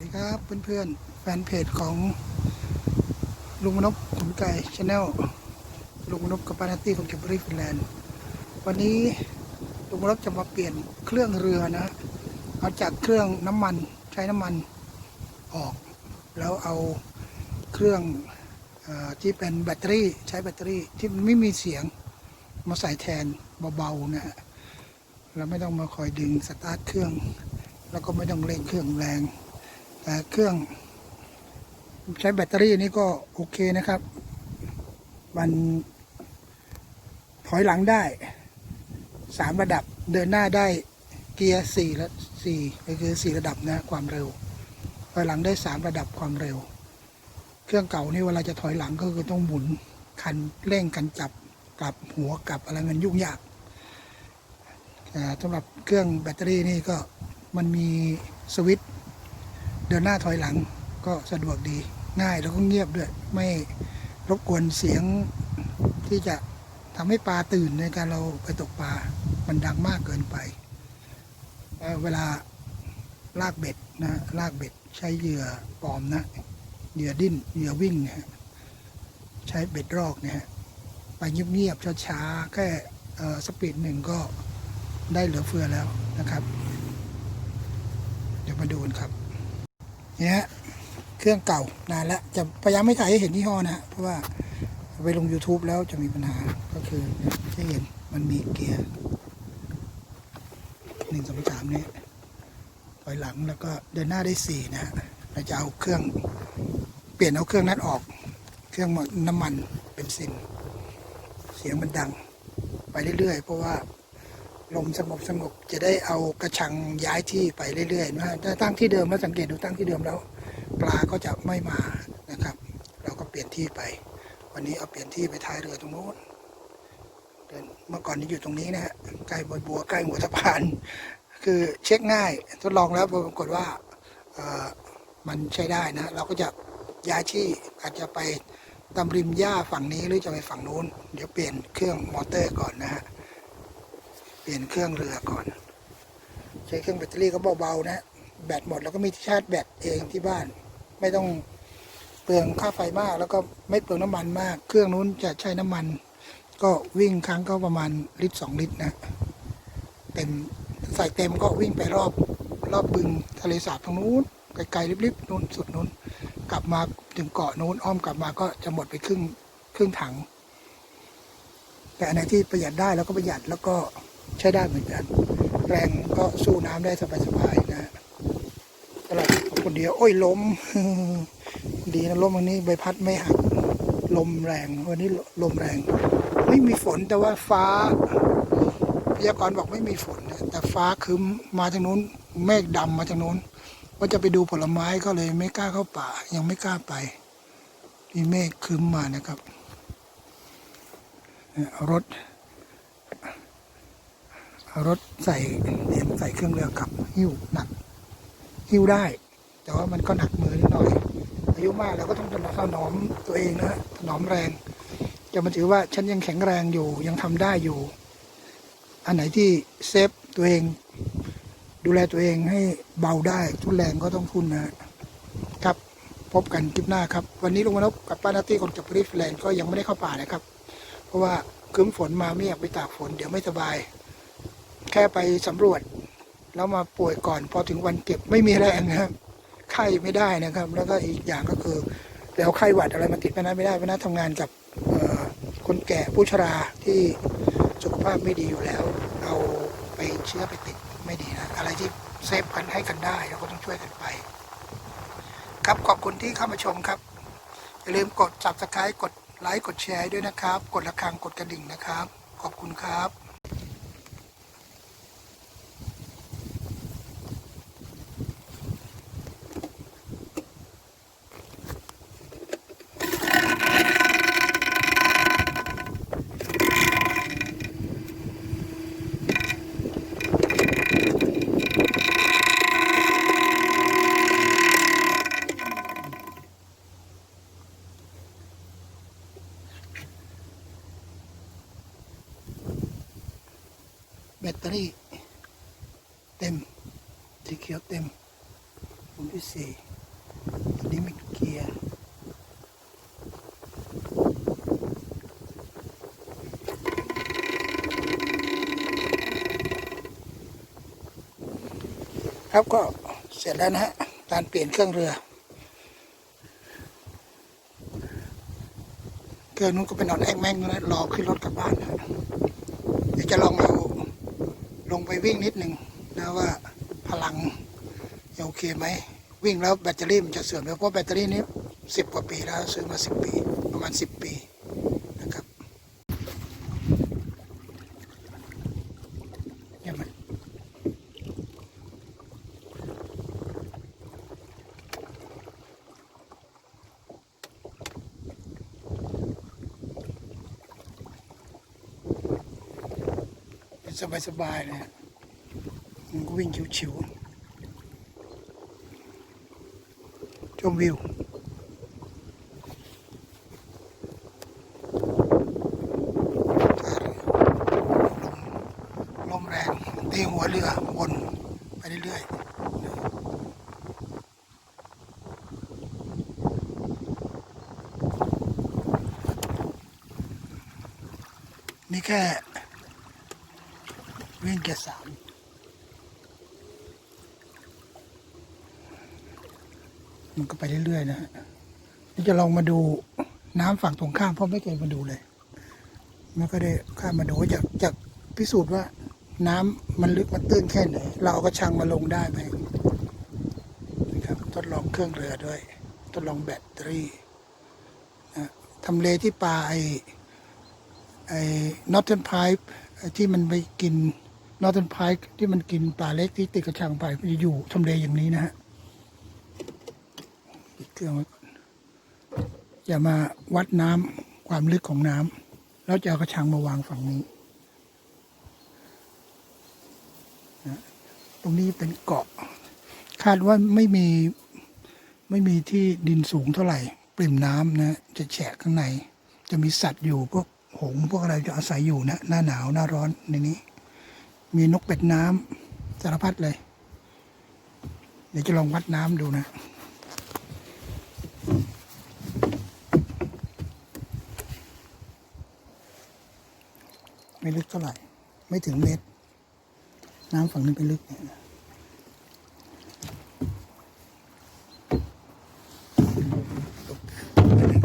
สวัสดีครับเพื่อนๆแฟนเพจของลุงมนพขุนไก่ชาแนลลุงมนพกับปานาตี้ของเก็บบริฟินแลนด์วันนี้ลุงมนพจะมาเปลี่ยนเครื่องเรือนะเอาจากเครื่องน้ำมันใช้น้ำมันออก แล้วเอาเครื่องอที่เป็นแบตเตอรี่ใช้แบตเตอรี่ที่มันไม่มีเสียงมาใส่แทนเบาๆนะฮะเราไม่ต้องมาคอยดึงสตาร์ทเครื่อง แล้วก็ไม่ต้องเร่งเครื่องแรง เครื่อง ใช้แบตเตอรี่นี่ก็โอเคนะครับ มันถอยหลังได้สามระดับเดินหน้าได้เกียร์สี่และสี่ก็คือสี่ระดับนะความเร็ว ถอยหลังได้สามระดับความเร็ว เครื่องเก่านี่เวลาจะถอยหลังก็คือต้องหมุนคันเร่งกันจับกลับหัวกลับอะไรมันยุ่งยากสำหรับเครื่องแบตเตอรี่นี่ก็มันมีสวิตช์ เดินหน้าถอยหลังก็สะดวกดีง่ายแล้วก็เงียบด้วย ไม่รบกวนเสียงที่จะทำให้ปลาตื่นในการเราไปตกปลา มันดังมากเกินไปเเวลาลากเบ็ดนะลากเบ็ดใช้เหยื่อปลอมนะเหยื่อดิ้นเหยื่อวิ่งนะใช้เบ็ดรอกเนี่ยฮะไปเงียบๆช้าๆแค่สปีดหนึ่งก็ได้เหลือเฟือแล้วนะครับ เดี๋ยวมาดูกันครับ นี่ยฮะเครื่องเก่านานแล้วจะพยายามไม่ถ่ายให้เห็นยี่ห้อนะ เพราะว่าไปลง YouTube แล้วจะมีปัญหาก็คือจะเห็นมันมีเกียร์หนึ่งสองสามนี่ถอยหลังแล้วก็เดินหน้าได้สี่นะฮะเราจะเอาเครื่องเปลี่ยนเอาเครื่องนั้นออก เครื่องน้ำมันเป็นซินเสียงมันดัง ไปเรื่อยๆ เพราะว่า ลมสงบสงบจะได้เอากระชังย้ายที่ไปเรื่อยๆนะฮะถ้าตั้งที่เดิมแล้วสังเกตดูตั้งที่เดิมแล้ว ปลาก็จะไม่มานะครับ เราก็เปลี่ยนที่ไป วันนี้เอาเปลี่ยนที่ไปท้ายเรือตรงโน้นเดินเมื่อก่อนนี้อยู่ตรงนี้นะฮะใกล้บอยบัวใกล้หัวสะพาน คือเช็คง่ายทดลองแล้วปรากฏว่ามันใช้ได้นะ เราก็จะย้ายที่อาจจะไปตามริมหญ้าฝั่งนี้หรือจะไปฝั่งนู้น เดี๋ยวเปลี่ยนเครื่องมอเตอร์ก่อนนะฮะ ปลี่ยนเครื่องเรือก่อน ใช้เครื่องแบตเตอรี่ก็เบาๆนะแบตหมดแล้วก็มีที่ชาร์จแบตเองที่บ้าน ไม่ต้องเปลืองค่าไฟมาก แล้วก็ไม่เปลืองน้ำมันมาก เครื่องนู้นจะใช้น้ำมัน ก็วิ่งครั้งก็ประมาณลิตรสองลิตรนะเต็มใส่เต็มก็วิ่งไปรอบรอบบึงทะเลสาบตรงนู้นไกลๆลิบๆนู้นสุดนู้น กลับมาถึงเกาะนู้นอ้อมกลับมาก็จะหมดไปครึ่งครึ่งถัง แต่อันไหนที่ประหยัดได้แล้วก็ประหยัดแล้วก็ ใช้ได้เหมือนกัน แรงก็สู้น้ำได้สบายๆนะสำหรับคนเดียว โอ้ยล้ม ดีนะลมวันนี้ใบพัดไม่หัก ลมแรง วันนี้ลมแรง ไม่มีฝนแต่ว่าฟ้าพยากรณ์บอกไม่มีฝนแต่ฟ้าครึ้มมาทางนู้น เมฆดำมาทางนู้นว่าจะไปดูผลไม้ก็เลยไม่กล้าเข้าป่า ยังไม่กล้าไป มีเมฆครึ้มมานะครับรถ รถใส่เตียงใส่เครื่องเรือกับหิ้วหนักหิ้วได้ แต่ว่ามันก็หนักมือนิดหน่อย อายุมากเราก็ต้องถนอมตัวเองนะถนอมแรงจะมาถือว่าฉันยังแข็งแรงอยู่ยังทำได้อยู่ อันไหนที่เซฟตัวเอง ดูแลตัวเองให้เบาได้ทุนแรงก็ต้องทุนนะครับพบกันคลิปหน้าครับ วันนี้ลุงมนพกับป้านาตี้คนจับปริฟแลนด์ก็ยังไม่ได้เข้าป่านะครับ เพราะว่าคืมฝนมาไม่อยากไปตากฝนเดี๋ยวไม่สบาย แค่ไปสำรวจ แล้วมาป่วยก่อนพอถึงวันเก็บไม่มีแรงนะครับ ไข้ไม่ได้นะครับ แล้วก็อีกอย่างก็คือแล้วไข้หวัดอะไรมาติดไปนั้นไม่ได้เพนั้นทำงานกับคนแก่ผู้ชราที่สุขภาพไม่ดีอยู่แล้ว เอาไปเชื้อไปติดไม่ดีนะ อะไรที่เซฟกันให้กันได้ เราก็ต้องช่วยกันไป ครับขอบคุณที่เข้ามาชมครับ อย่าลืมกด subscribe กดไลค์กดแชร์ด้วยนะครับ กดระฆังกดกระดิ่งนะครับ ขอบคุณครับ แบตเตอรี่ เต็มสีเขียวเต็มผมที่สี่อันนี้มีเกียร์ครับก็เสร็จแล้วนะฮะการเปลี่ยนเครื่องเรือ เครื่องนู้นก็เป็นนอนแองแม่งนะรอขึ้นรถกลับบ้านนะเดี๋ยวจะลองเอา ลงไปวิ่งนิดหนึ่งนะว่าพลังโอเคไหม วิ่งแล้วแบตเตอรี่มันจะเสื่อมไหมเพราะแบตเตอรี่นี้สิบกว่าปีแล้ว ซื้อมาสิบปี ประมาณสิบปีนะครับเห็นไหมเป็น สบายๆเลยฮะมันก็วิ่งชิวๆชมวิวลมแรงตีหัวเรือวนไปเรื่อยๆนี่แค่ วิ่งแค่สามมันก็ไปเรื่อยๆนะฮะนี่จะลองมาดูน้ำฝั่งตรงข้ามเพราะไม่เคยมาดูเลยไม่ก็ได้ข้ามมาดูว่าจะจะพิสูจน์ว่า น้ำมันลึกมันตื้นแค่ไหนเรากระชังมาลงได้ไหมนะครับทดลองเครื่องเรือด้วย ทดลองแบตเตอรี่นะทำเลที่ปลาไอไอ้ Northern Pipe ไอ้ที่มันไปกิน Northern Pipe ที่มันกินปลาเล็กที่ติดกระชังไปมันจะอยู่ทำเลอย่างนี้นะฮะปิดเครื่องไว้ก่อนอย่ามาวัดน้ำความลึกของน้ำแล้วจะเอากระชังมาวางฝั่งนี้นะตรงนี้เป็นเกาะ คาดว่าไม่มีไม่มีที่ดินสูงเท่าไหร่ปริ่มน้ำนะจะแฉะข้างใน จะมีสัตว์อยู่พวกหงส์พวกอะไรจะอาศัยอยู่นะหน้าหนาวหน้าร้อนในนี้ มีนกเป็ดน้ำสารพัดเลย เดี๋ยวจะลองวัดน้ำดูนะไม่ลึกเท่าไหร่ ไม่ถึงเมตร น้ำฝั่งนี้เป็นลึกเนี่ย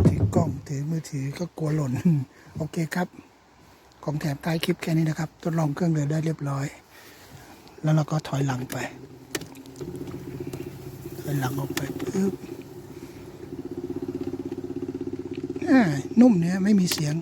ถือกล้องถือมือถือก็กลัวหล่น โอเคครับ ของแถมท้ายคลิปแค่นี้นะครับ ทดลองเครื่องเดินได้เรียบร้อย แล้วเราก็ถอยหลังไป ถอยหลังออกไปปึ๊บนุ่มเนี่ยไม่มีเสียง